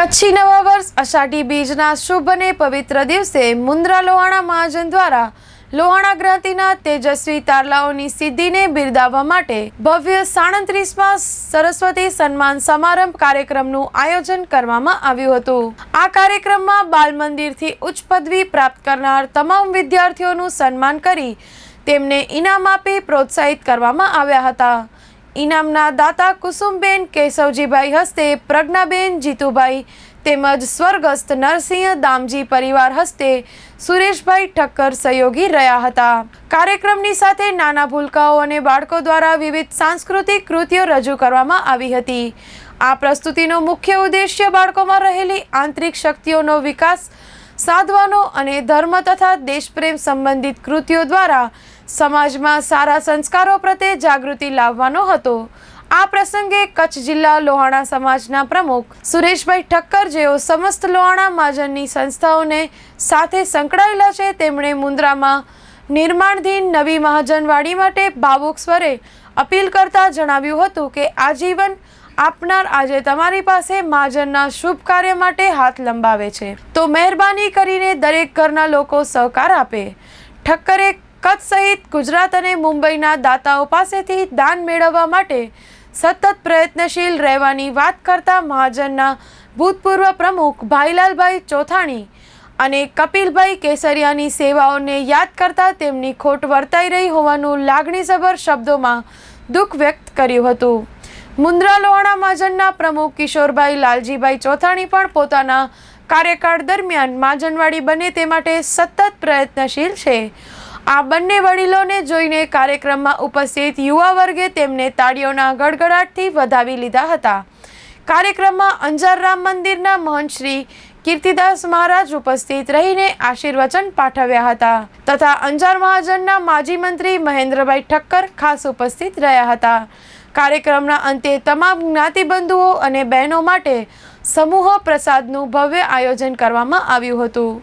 કચ્છી નવા વર્ષ, અષાઢી બીજના શુભ અને પવિત્ર દિવસે મુન્દ્રા લોહાણા મહાજન દ્વારા લોહાણા જ્ઞાતિના તેજસ્વી તારલાઓની સિદ્ધિને બિરદાવવા માટે ભવ્ય સાડત્રીસમાં સરસ્વતી સન્માન સમારંભ કાર્યક્રમનું આયોજન કરવામાં આવ્યું હતું. આ કાર્યક્રમમાં બાલ મંદિરથી ઉચ્ચ પદવી પ્રાપ્ત કરનાર તમામ વિદ્યાર્થીઓનું સન્માન કરી તેમને ઇનામ આપી પ્રોત્સાહિત કરવામાં આવ્યા હતા. ઇનામના દાતા કુસુમબેન કેશવજીભાઈ હસ્તે, પ્રજ્ઞાબેન જીતુભાઈ તેમજ સ્વર્ગસ્થ નરસિંહ દામજી પરિવાર હસ્તે સુરેશભાઈ ઠક્કર સહયોગી રહ્યા હતા. કાર્યક્રમની સાથે નાના ભૂલકાઓ અને બાળકો દ્વારા વિવિધ સાંસ્કૃતિક કૃતિઓ રજૂ કરવામાં આવી હતી. આ પ્રસ્તુતિનો મુખ્ય ઉદ્દેશ્ય બાળકોમાં રહેલી આંતરિક શક્તિઓનો વિકાસ, સાધવાનો અને ધર્મ તથા દેશપ્રેમ સંબંધિત કૃતિઓ દ્વારા સમાજમાં સારા સંસ્કારો પ્રત્યે જાગૃતિ લાવવાનો હતો. આ પ્રસંગે કચ્છ જિલ્લા લોહાણા સમાજના પ્રમુખ સુરેશભાઈ ઠક્કર જેઓ સમસ્ત લોહાણા મહાજનની સંસ્થાઓને સાથે સંકળાયેલા છે, તેમણે મુન્દ્રામાં નિર્માણધીન નવી મહાજનવાડી માટે ભાવુક સ્વરે અપીલ કરતા જણાવ્યું હતું કે, આજીવન આપનાર આજે તમારી પાસે મહાજનના શુભ કાર્ય માટે હાથ લંબાવે છે. તો મહેરબાની કરીને દરેક ઘરના લોકો સહકાર આપે. ઠક્કરે કચ્છ સહિત ગુજરાત અને મુંબઈના દાતાઓ પાસેથી દાન મેળવવા માટે સતત પ્રયત્નશીલ રહેવાની વાત કરતા મહાજનના ભૂતપૂર્વ પ્રમુખ ભાઈલાલભાઈ ચોથાણી અને કપિલભાઈ કેસરિયાની સેવાઓને યાદ કરતા તેમની ખોટ વર્તાઈ રહી હોવાનું લાગણીસભર શબ્દોમાં દુઃખ વ્યક્ત કર્યું હતું. મુન્દ્રા લોહાણા મહાજનના પ્રમુખ કિશોરભાઈ લાલજીભાઈ ચોથાણી પણ પોતાના કાર્યકાળ દરમિયાન મહાજનવાડી બને તે માટે સતત પ્રયત્નશીલ છે. આ બંને વડીલોને જોઈને કાર્યક્રમમાં ઉપસ્થિત યુવા વર્ગે તેમને તાળીઓના ગડગડાટથી વધાવી લીધા હતા. કાર્યક્રમમાં અંજાર રામ મંદિરના મહંત શ્રી કીર્તિદાસ મહારાજ ઉપસ્થિત રહીને આશીર્વચન પાઠવ્યા હતા તથા અંજાર મહાજનના માજી મંત્રી મહેન્દ્રભાઈ ઠક્કર ખાસ ઉપસ્થિત રહ્યા હતા. કાર્યક્રમના અંતે તમામ જ્ઞાતિબંધુઓ અને બહેનો માટે સમૂહ પ્રસાદનું ભવ્ય આયોજન કરવામાં આવ્યું હતું.